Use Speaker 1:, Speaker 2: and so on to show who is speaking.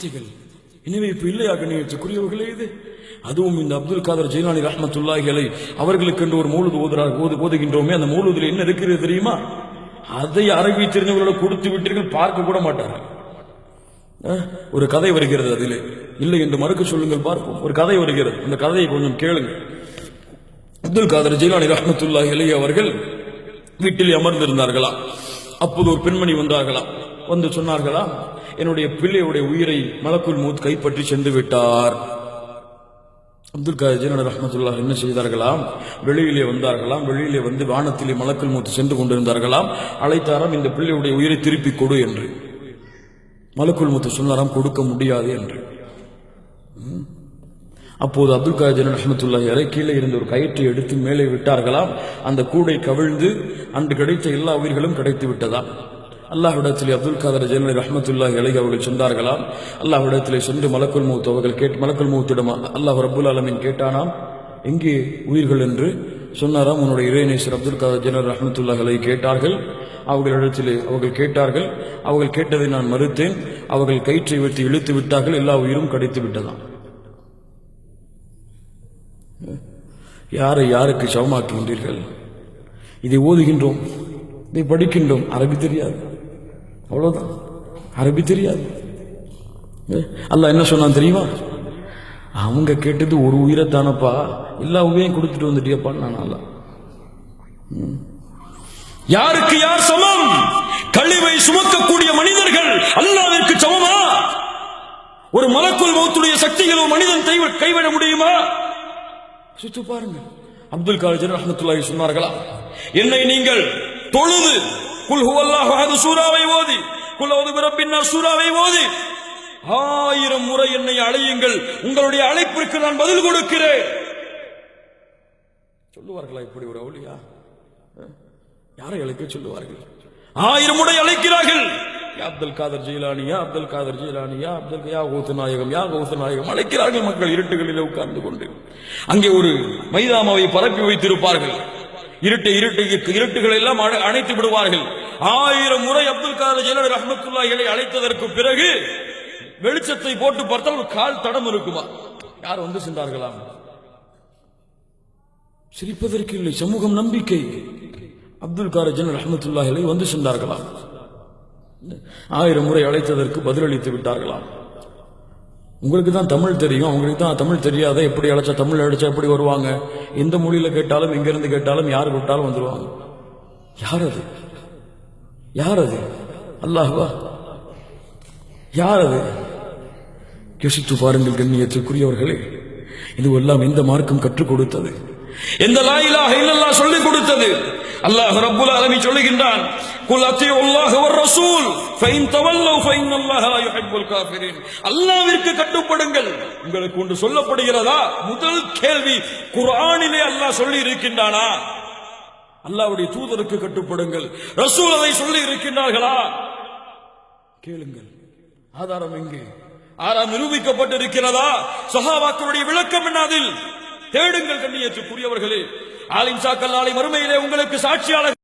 Speaker 1: வார்த்தைகள் எனவே இப்ப இல்லையா கண்ணியத்துக்குரியவர்களே இது. அதுவும் இந்த அப்துல் காதர் ஜெயிலானி ரஹமத்துல்லாஹிகளை அவர்களுக்கு என்று ஒரு மூலது ஓதுறார் ஓது ஓதுகின்றோமே அந்த மூலதில் என்ன இருக்கிறது தெரியுமா? அதை அரபி தெரிஞ்சவர்களோட கொடுத்து விட்டீர்கள் பார்க்க கூட மாட்டார்கள். ஒரு கதை வருகிறது அதில். இல்லை என்று மறுக்க சொல்லுங்கள் பார்ப்போம். ஒரு கதை வருகிறது. அந்த கதையை கொஞ்சம் கேளுங்க அப்துல் காதர் ஜெயிலானி ரஹ்மத்துல்லாஹி அவர்கள் வீட்டில் அமர்ந்திருந்தார்களா? அப்போது ஒரு பெண்மணி வந்தார்களாம் வந்து சொன்னார்களா? என்னுடைய பிள்ளையுடைய உயிரை மலக்குள் மூத் கைப்பற்றி சென்று விட்டார். அப்துல் காதர் ரஹமத்துல்லா என்ன செய்தார்களாம்? வெளியிலே வந்தார்களாம். வெளியிலே வந்து வானத்திலே மலக்குல் மூத்து சென்று கொண்டிருந்தார்களாம். அழைத்தாராம் இந்த பிள்ளையுடைய உயிரை திருப்பி கொடு என்று. மலக்குள் மூத்து சொன்னாராம் கொடுக்க முடியாது என்று. ம். அப்போது அப்துல் காதர் ரஹமத்துல்லாஹி அலை கீழே இருந்த ஒரு கயிற்றை எடுத்து மேலே விட்டார்களாம். அந்த கூடை கவிழ்ந்து அன்று கிடைத்த எல்லா உயிர்களும் கிடைத்து விட்டதாம் அல்லாஹ்விடத்திலே அப்துல் காதர் ஜெயலலி ரஹமத்துல்லாஹி அலை அவர்கள் சொன்னார்களாம். அல்லாஹ்விடத்திலே சென்று மலக்குல் மூத்து அவர்கள் கேட் மலக்குல் மூத்திடம் அல்லாஹ் ரபுல் ஆலமீன் கேட்டானாம். எங்கே உயிர்கள் என்று? சொன்னாராம். உன்னுடைய இறைநேசர் அப்துல் காதர் ஜெனரல் ரஹமத்துல்லாஹி அலை கேட்டார்கள். அவர்களிடத்திலே அவர்கள் கேட்டார்கள். அவர்கள் கேட்டதை நான் மறுத்தேன். அவர்கள் கயிற்றை வைத்து இழுத்து விட்டார்கள். எல்லா உயிரும் கிடைத்து விட்டதாம். யாரை யாருக்கு சமமாக்குகின்றீர்கள் இதை ஓதுகின்றோம் இதை படிக்கின்றோம். அரபி தெரியாது. அவ்வளோதான் அரபி தெரியாது. ஏ, என்ன சொன்னான் தெரியுமா? அவங்க கேட்டது ஒரு உயிரை தானப்பா எல்லா உயிரையும் கொடுத்துட்டு வந்துட்டியப்பான்னு நான் அல்ல யாருக்கு யார் சமம்? கழிவை சுமக்கக்கூடிய மனிதர்கள் அல்லாவிற்கு சமமா? ஒரு மலக்குள் மௌத்துடைய சக்திகள் ஒரு மனிதன் கைவிட முடியுமா? சுத்து பாருங்க. அப்துல் காலஜர் ரஹமத்துல்லாஹி சொன்னார்களா? என்னை நீங்கள் தொழுது. குல் ஹுவல்லாஹு அஹது சூராவை ஓதி. குல் அவுது பிரப்பின் சூராவை ஓதி. ஆயிரம் முறை என்னை அழையுங்கள். உங்களுடைய அழைப்பிற்கு நான் பதில் கொடுக்கிறேன். சொல்லுவார்களா இப்படி ஒரு அவளியா? யாரை அழைக்க சொல்லுவார்கள்? ஆயிரம் முறை அழைக்கிறார்கள். யா அப்துல் காதர் ஜெயிலானி யா அப்துல் காதர் ஜெயிலானி யா அப்துல் யா கௌத்து நாயகம் யா கௌத்து நாயகம் அழைக்கிறார்கள் மக்கள் இருட்டுகளில் உட்கார்ந்து கொண்டு. அங்கே ஒரு மைதாமாவை பரப்பி வைத்திருப்பார்கள். இருட்டு இருட்டு இருட்டுகள் எல்லாம் அணைத்து விடுவார்கள். ஆயிரம் முறை அப்துல் காதர் ஜெயிலானி இலை அழைத்ததற்கு பிறகு வெளிச்சத்தை போட்டு பார்த்தால் ஒரு கால் தடம் இருக்குமா? யார் வந்து சென்றார்களாம்? சிரிப்பதற்கு இல்லை சமூகம் நம்பிக்கை. அப்துல் காரஜன் ரஹமத்துல்லாஹிலை வந்து சென்றார்களாம். ஆயிரம் முறை அழைத்ததற்கு பதிலளித்து விட்டார்களாம். உங்களுக்கு தான் தமிழ் தெரியும். அவங்களுக்கு தான் தமிழ் தெரியாத எப்படி அழைச்சா தமிழ் அழைச்சா எப்படி வருவாங்க? எந்த மொழியில கேட்டாலும் எங்கிருந்து கேட்டாலும் யார் கூப்பிட்டாலும் வந்துருவாங்க. யார் அது? யார் அது? அல்லாஹ்வா. யார் அது? யோசித்து பாருங்கள் கண்ணியத்திற்குரியவர்களே இதுவெல்லாம் எந்த மார்க்கம் கற்றுக் கொடுத்தது? எந்த லா இல்லல்லா சொல்லிக் கொடுத்தது? அல்லாஹ் ரப்புல் அலமி சொல்லுகின்றான் குல் அத்தியுல்லாஹ வர் ரசூல் அல்லாவிற்கு கட்டுப்படுங்கள். உங்களுக்கு ஒன்று சொல்லப்படுகிறதா? முதல் கேள்வி குரானிலே அல்லாஹ் சொல்லி இருக்கின்றானா அல்லாவுடைய தூதருக்கு கட்டுப்படுங்கள். ரசூல் அதை சொல்லி இருக்கின்றார்களா கேளுங்கள். ஆதாரம் எங்கே? ஆறாம் நிரூபிக்கப்பட்டிருக்கிறதா? சஹாபாக்களுடைய விளக்கம் என்ன அதில்? தேடுங்கள் கண்ணியத்துக்குரியவர்களே. ஆலிம் சாக்கல் நாளை மறுமையிலே உங்களுக்கு சாட்சியாளர்